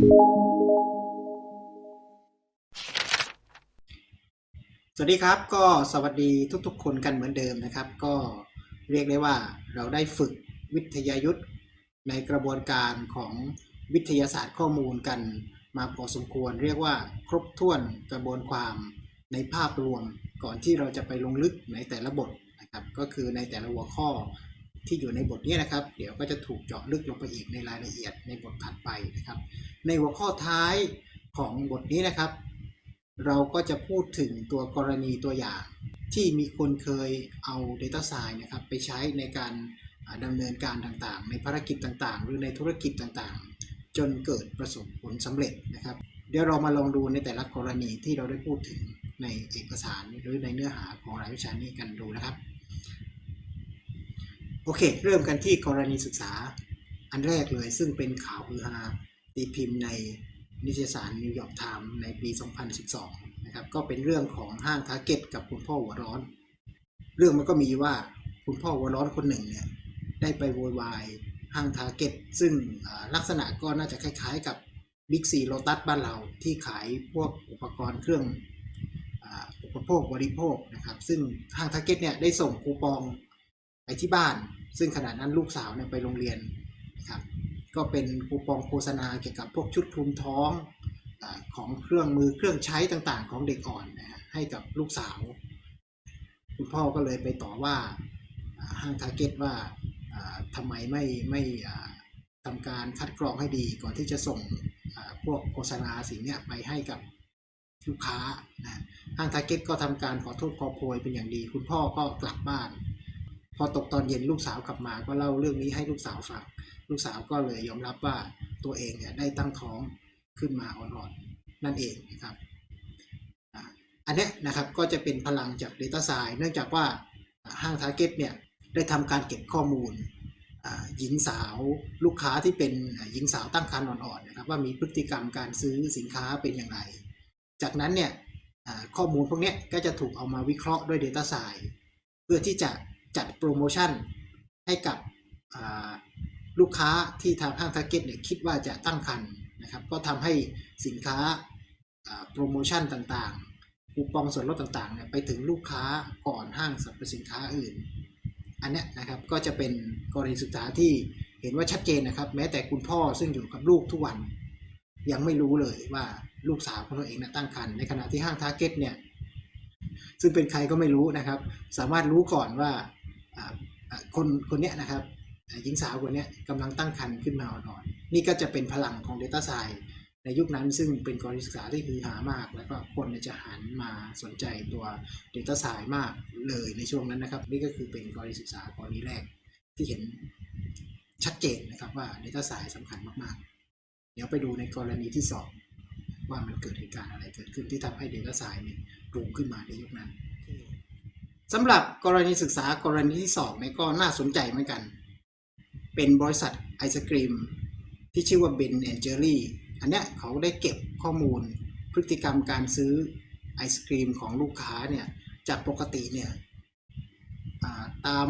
สวัสดีครับก็สวัสดีทุกๆ คนกันเหมือนเดิมนะครับ ก็เรียกได้ว่าเราได้ฝึกวิทยายุทธ์ในกระบวนการของวิทยาศาสตร์ข้อมูลกันมาพอสมควร เรียกว่าครบถ้วนกระบวนความในภาพรวมก่อนที่เราจะไปลงลึกในแต่ละบทนะครับ ก็คือในแต่ละหัวข้อ ที่อยู่ในบทนี้นะครับ เดี๋ยวก็จะถูกเจาะลึกลงไปอีกในรายละเอียดในบทถัดไปนะครับ ในหัวข้อท้ายของบทนี้นะครับ เราก็จะพูดถึงตัวกรณีตัวอย่าง ที่มีคนเคยเอา Data Science นะครับไปใช้ในการดำเนินการต่างๆ ในภารกิจต่างๆ หรือในธุรกิจต่างๆ จนเกิดประสบผลสำเร็จนะครับ เดี๋ยวเรามาลองดูในแต่ละกรณีที่เราได้พูดถึงในเอกสารหรือในเนื้อหาของรายวิชานี้กันดูนะครับ โอเค เริ่มกันที่กรณีศึกษาอันแรกเลย ซึ่งเป็นข่าวฮือฮาตีพิมพ์ในนิตยสารนิวยอร์กไทม์ในปี 2012 นะครับ ก็เป็นเรื่องของห้างทาร์เก็ตกับคุณพ่อหัวร้อน เรื่องมันก็มีว่าคุณพ่อหัวร้อนคนหนึ่งเนี่ยได้ไปโวยวายห้างทาร์เก็ตซึ่งลักษณะก็น่าจะคล้ายๆกับบิ๊กซีโ t ตัสบ้านเราที่ขายพวกอุปกรณ์เครื่องอุปโภคบริโภคนะครับ ซึ่งห้างทาร์เก็ตเนี่ยได้ส่งคูปอง ที่บ้าน ซึ่งขณะนั้นลูกสาวเนี่ยไปโรงเรียนนะครับก็เป็นคูปองโฆษณาเกี่ยวกับพวกชุดคลุมท้องอของเครื่องมือเครื่องใช้ต่างๆ ของเด็กอ่อนนะฮะให้กับลูกสาว คุณพ่อก็เลยไปต่อว่าห้างทาร์เก็ตว่าอ่าทำไมไม่ไม่อ่าทำการคัดกรองให้ดีก่อนที่จะส่งพวกโฆษณาสิ่งเนี้ยไปให้กับลูกค้านะห้างทาร์เก็ตก็ทำการขอโทษขอโพยเป็นอย่างดี คุณพ่อก็กลับบ้าน พอตกตอนเย็นลูกสาวกลับมาก็เล่าเรื่องนี้ให้ลูกสาวฟัง ลูกสาวก็เลยยอมรับว่าตัวเองเนี่ยได้ตั้งท้องขึ้นมาอ่อนๆ นั่นเองนะครับ อันนี้นะครับก็จะเป็นพลังจาก Data s c i e n c e เนื่องจากว่าอ่าห้าง Target เนี่ยได้ทำการเก็บข้อมูลหญิงสาวลูกค้าที่เป็นหญิงสาวตั้งครรภ์อ่อนๆนะครับว่ามีพฤติกรรมการซื้อสินค้าเป็นอย่างไร จากนั้นเนี่ยข้อมูลพวกนี้ก็จะถูกเอามาวิเคราะห์ด้วย Data s c i e n c e เพื่อที่จะ จัดโปรโมชั่นให้กับลูกค้าที่ทางห้างทาร์เก็ตเนี่ยคิดว่าจะตั้งคันนะครับก็ทำให้สินค้าโปรโมชั่นต่างๆ คูปองส่วนลดต่างๆเนี่ยไปถึงลูกค้าก่อนห้างสรรพสินค้าอื่น อันนี้นะครับก็จะเป็นกรณีศึกษาที่เห็นว่าชัดเจนนะครับ แม้แต่คุณพ่อซึ่งอยู่กับลูกทุกวัน ยังไม่รู้เลยว่าลูกสาวของตัวเองนะตั้งครรภ์ในขณะที่ห้างทาร์เก็ตเนี่ยซึ่งเป็นใครก็ไม่รู้นะครับ สามารถรู้ก่อนว่า คนคนเนี้ยนะครับหญิงสาวคนเนี้ยกำลังตั้งครรภ์ขึ้นมาอ่อนๆนี่ก็จะเป็นพลังของ Data s c i e n ในยุคนั้นซึ่งเป็นกรณีศึกษาที่ฮือฮามาก แล้วก็คนจะหันมาสนใจตัว Data s c i e n มากเลยในช่วงนั้นนะครับ นี่ก็คือเป็นกรณีศึกษากรณีแรกที่เห็นชัดเจนนะครับว่า Data s c i e n สำคัญมากๆ เดี๋ยวไปดูในกรณีที่สองว่ามันเกิดเหตุการณ์อะไรเกิดขึ้นที่ทำให้ Data s c i e n c e เนี่ยปรุงขึ้นมาในยุคนั้น สำหรับกรณีศึกษากรณีที่สองเนี่ยก็น่าสนใจเหมือนกัน เป็นบริษัทไอศกรีม ที่ชื่อว่าเบนแอนเจอรี่อันเนี้ยเขาได้เก็บข้อมูลพฤติกรรมการซื้อไอศกรีมของลูกค้าเนี่ยจากปกติเนี่ยตาม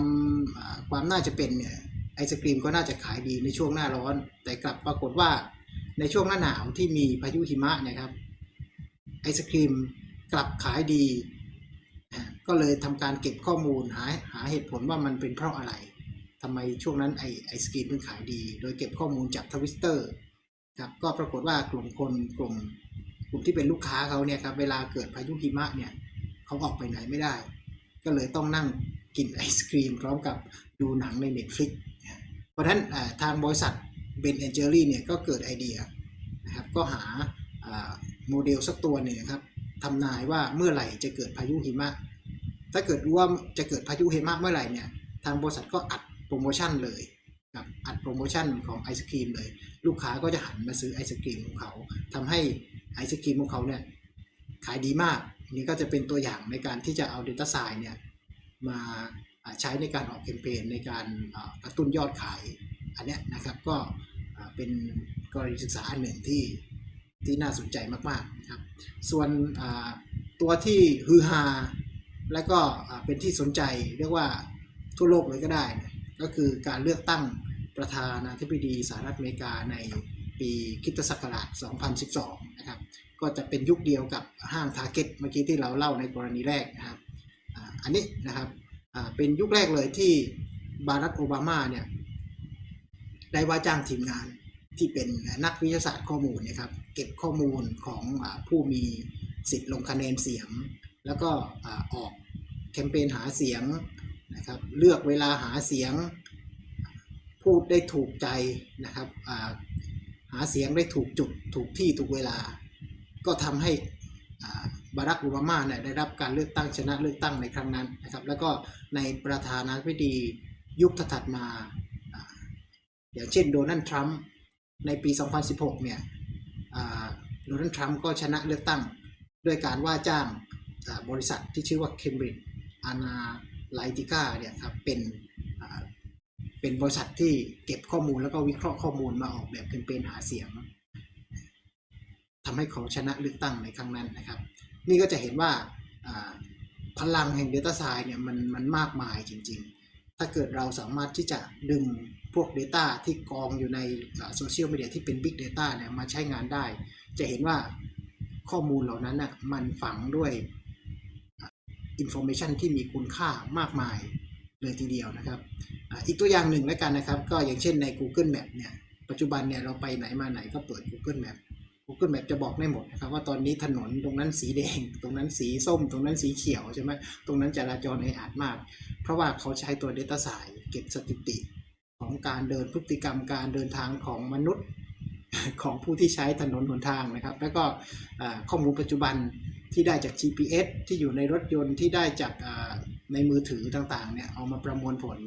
ความน่าจะเป็นเนี่ยไอศกรีมก็น่าจะขายดีในช่วงหน้าร้อน แต่กลับปรากฏว่าในช่วงหน้าหนาวที่มีพายุหิมะนะครับไอศกรีมกลับขายดี ก็เลยทำการเก็บข้อมูลหาหาเหตุผลว่ามันเป็นเพราะอะไรทำไมช่วงนั้นไอไอสกรีนถึงขายดี โดยเก็บข้อมูลจากทวิสเตอร์ครับก็ปรากฏว่ากลุ่มคนกลุ่มกลุ่มที่เป็นลูกค้าเขาเนี่ยครับเวลาเกิดพายุหิมะเนี่ยเขาออกไปไหนไม่ได้ ก็เลยต้องนั่งกินไอศกรีมพร้อมกับดูหนังใน Netflix เพราะฉะนั้นทางบริษัทเบนแอนเจอรี่เนี่ยก็เกิดไอเดียนะครับก็หาโมเดลสักตัวหนึ่งครับทำนายว่าเมื่อไหร่จะเกิดพายุหิมะ ถ้าเกิดรู้ว่าจะเกิดพายุหิมะเมื่อไหร่เนี่ยทางบริษัทก็อัดโปรโมชั่นเลยครับอัดโปรโมชั่นของไอศครีมเลย ลูกค้าก็จะหันมาซื้อไอศครีมของเขาทำให้ไอศครีมของเขาเนี่ยขายดีมากอันนี้ก็จะเป็นตัวอย่างในการที่จะเอา Data s c i e n c e เนี่ยมาใช้ในการออกแคมเปญในการกระตุ้นยอดขายอันนี้นะครับก็เป็นกรณีศึกษาอันหนึ่งที่ที่น่าสนใจมากๆนะครับส่วนตัวที่ฮือฮา และก็เป็นที่สนใจเรียกว่าทั่วโลกเลยก็ได้นะก็คือการเลือกตั้งประธานาธิบดีสหรัฐอเมริกาในปีคิตศักราช 2012 นะครับ ก็จะเป็นยุคเดียวกับห้าง Target เมื่อกี้ที่เราเล่าในกรณีแรกนะครับ อันนี้นะครับเป็นยุคแรกเลยที่บารักโอบามาเนี่ยได้ว่าจ้างทีมงานที่เป็นนักวิทยาศาสตร์ข้อมูลนะครับเก็บข้อมูลของผู้มีสิทธิ์ลงคะแนนเสียง แล้วก็ออก แคมเปญหาเสียงนะครับเลือกเวลาหาเสียง พูดได้ถูกใจนะครับหาเสียงได้ถูกจุดถูกที่ถูกเวลา ก็ทำให้บารักโอบามาเนี่ยได้รับการเลือกตั้งชนะเลือกตั้งในครั้งนั้นนะครับ แล้วก็ในประธานาธิบดียุคถัดมาอย่างเช่นโดนัลด์ทรัมป์ในปี 2016 เนี่ยโดนัลด์ทรัมป์ก็ชนะเลือกตั้งด้วยการว่าจ้างบริษัทที่ชื่อว่า Cambridge Analytica เนี่ยครับเป็นเป็นบริษัทที่เก็บข้อมูลแล้วก็วิเคราะห์ข้อมูลมาออกแบบแคมเปญหาเสียงทำให้เขาชนะเลือกตั้งในครั้งนั้นนะครับ นี่ก็จะเห็นว่าพลังแห่ง Data s c i e n เนี่ยมันมันมากมายจริง ๆ ถ้าเกิดเราสามารถที่จะดึงพวก Data ที่กองอยู่ในโซเชียลมีเดียที่เป็น Big Data เนี่ยมาใช้งานได้ จะเห็นว่าข้อมูลเหล่านั้นน่ะมันฝังด้วย อินโฟ a t ชันที่มีคุณค่ามากมายเลยทีเดียวนะครับอีกตัวอย่างหนึ่งแล้วกันนะครับ ก็อย่างเช่นใน Google Map เนี่ยปัจจุบันเนี่ยเราไปไหนมาไหนก็เปิด Google Map Google Map จะบอกได้หมดนะครับว่าตอนนี้ถนนตรงนั้นสีแดง ตรงนั้นสีส้ม ตรงนั้นสีเขียวใช่ไหมตรงนั้นจราจรแออัดมาก เพราะว่าเขาใช้ตัว Data s i เก็บสถิติของการเดินพฤติกรรมการเดินทางของมนุษย์ของผู้ที่ใช้ถนนหนทางนะครับ แล้วก็ข้อมูลปัจจุบัน ที่ได้จาก GPS ที่อยู่ในรถยนต์ที่ได้จากในมือถือต่างๆเนี่ยเอามาประมวลผล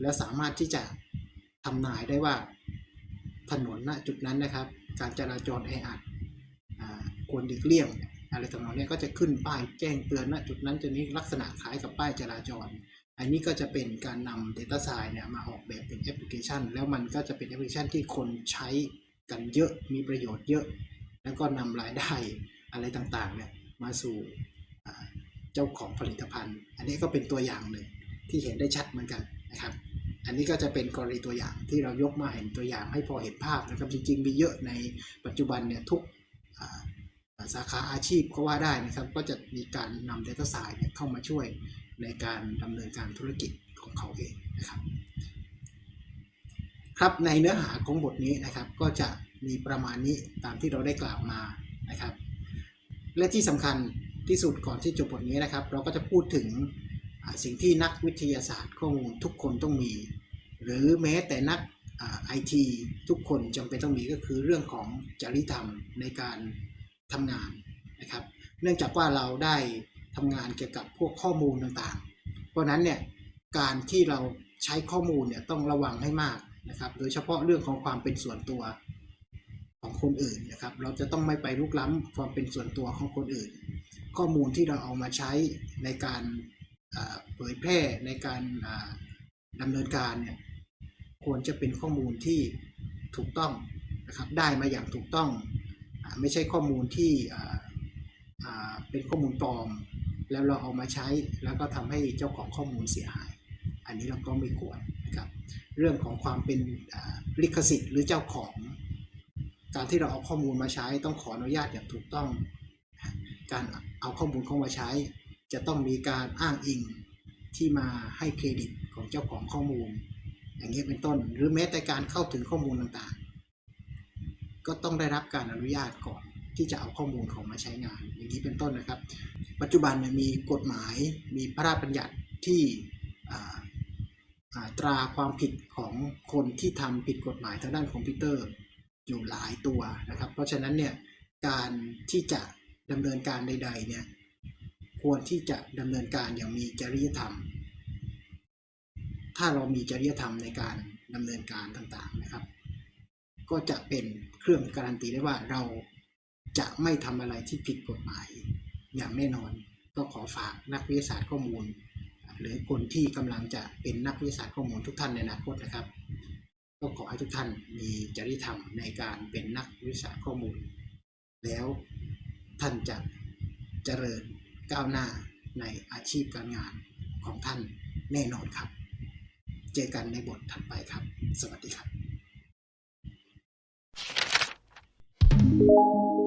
แล้วสามารถที่จะทำนายได้ว่าถนนณจุดนั้นนะครับ การจราจรแออัดควรหลีกเลี่ยงอะไรต่างๆเนี่ยก็จะขึ้นป้ายแจ้งเตือนณจุดนั้นจะนี้ลักษณะคล้ายกับป้ายจราจร อันนี้ก็จะเป็นการนำ Data s c i e n เนี่ยมาออกแบบเป็นแอปพลิเคชัน แล้วมันก็จะเป็นแอปพลิเคชันที่คนใช้กันเยอะมีประโยชน์เยอะ แล้วก็นำรายได้อะไรต่างๆเนี่ย มาสู่เจ้าของผลิตภัณฑ์ อันนี้ก็เป็นตัวอย่างหนึ่งที่เห็นได้ชัดเหมือนกันนะครับ อันนี้ก็จะเป็นกรณีตัวอย่างที่เรายกมาเห็นตัวอย่างให้พอเห็นภาพนะครับจริงๆ มีเยอะในปัจจุบันเนี่ยทุกสาขาอาชีพก็ว่าได้นะครับ ก็จะมีการนำ Data s c i e n c e เข้ามาช่วยในการดำเนินการธุรกิจของเขาเองนะครับครับในเนื้อหาของบทนี้นะครับก็จะมีประมาณนี้ตามที่เราได้กล่าวมานะครับ และที่สำคัญที่สุดก่อนที่จบบทนี้นะครับ เราก็จะพูดถึงสิ่งที่นักวิทยาศาสตร์ข้อมูลทุกคนต้องมี หรือแม้แต่นักไอทีทุกคนจำเป็นต้องมีก็คือเรื่องของจริยธรรมในการทำงานนะครับ เนื่องจากว่าเราได้ทำงานเกี่ยวกับพวกข้อมูลต่างๆ เพราะนั้นเนี่ยการที่เราใช้ข้อมูลเนี่ยต้องระวังให้มากนะครับ โดยเฉพาะเรื่องของความเป็นส่วนตัว ของคนอื่นนะครับ เราจะต้องไม่ไปลุกล้ำความเป็นส่วนตัวของคนอื่น ข้อมูลที่เราเอามาใช้ในการเผยแพร่ในการดำเนินการเนี่ยควรจะเป็นข้อมูลที่ถูกต้องนะครับได้มาอย่างถูกต้องอไม่ใช่ข้อมูลที่เป็นข้อมูลปลอม แล้วเราเอามาใช้แล้วก็ทำให้เจ้าของข้อมูลเสียหาย อันนี้เราก็ไม่ควรนะครับเรื่องของความเป็นลิขสิทธิ์หรือเจ้าของ การที่เราเอาข้อมูลมาใช้ต้องขออนุญาตอย่างถูกต้อง การเอาข้อมูลเข้ามาใช้ จะต้องมีการอ้างอิงที่มาให้เครดิตของเจ้าของข้อมูล อย่างนี้เป็นต้น หรือแม้แต่การเข้าถึงข้อมูลต่างๆ ก็ต้องได้รับการอนุญาตก่อนที่จะเอาข้อมูลของมาใช้งาน อย่างนี้เป็นต้นนะครับ ปัจจุบันเนี่ยมีกฎหมายมีพระราชบัญญัติที่ตราความผิดของคนที่ทำผิดกฎหมายทางด้านคอมพิวเตอร์ อยู่หลายตัวนะครับ เพราะฉะนั้นเนี่ยการที่จะดำเนินการใดๆเนี่ยควรที่จะดำเนินการอย่างมีจริยธรรม ถ้าเรามีจริยธรรมในการดำเนินการต่างๆนะครับ ก็จะเป็นเครื่องการันตีได้ว่าเราจะไม่ทำอะไรที่ผิดกฎหมายอย่างแน่นอน ก็ขอฝากนักวิทยาศาสตร์ข้อมูล หรือคนที่กำลังจะเป็นนักวิทยาศาสตร์ข้อมูลทุกท่านในอนาคตนะครับ ก็ขอให้ทุกท่านมีจริยธรรมในการเป็นนักวิชาข้อมูล แล้วท่านจะเจริญก้าวหน้าในอาชีพการงานของท่านแน่นอนครับ เจอกันในบทถัดไปครับ สวัสดีครับ Thank you.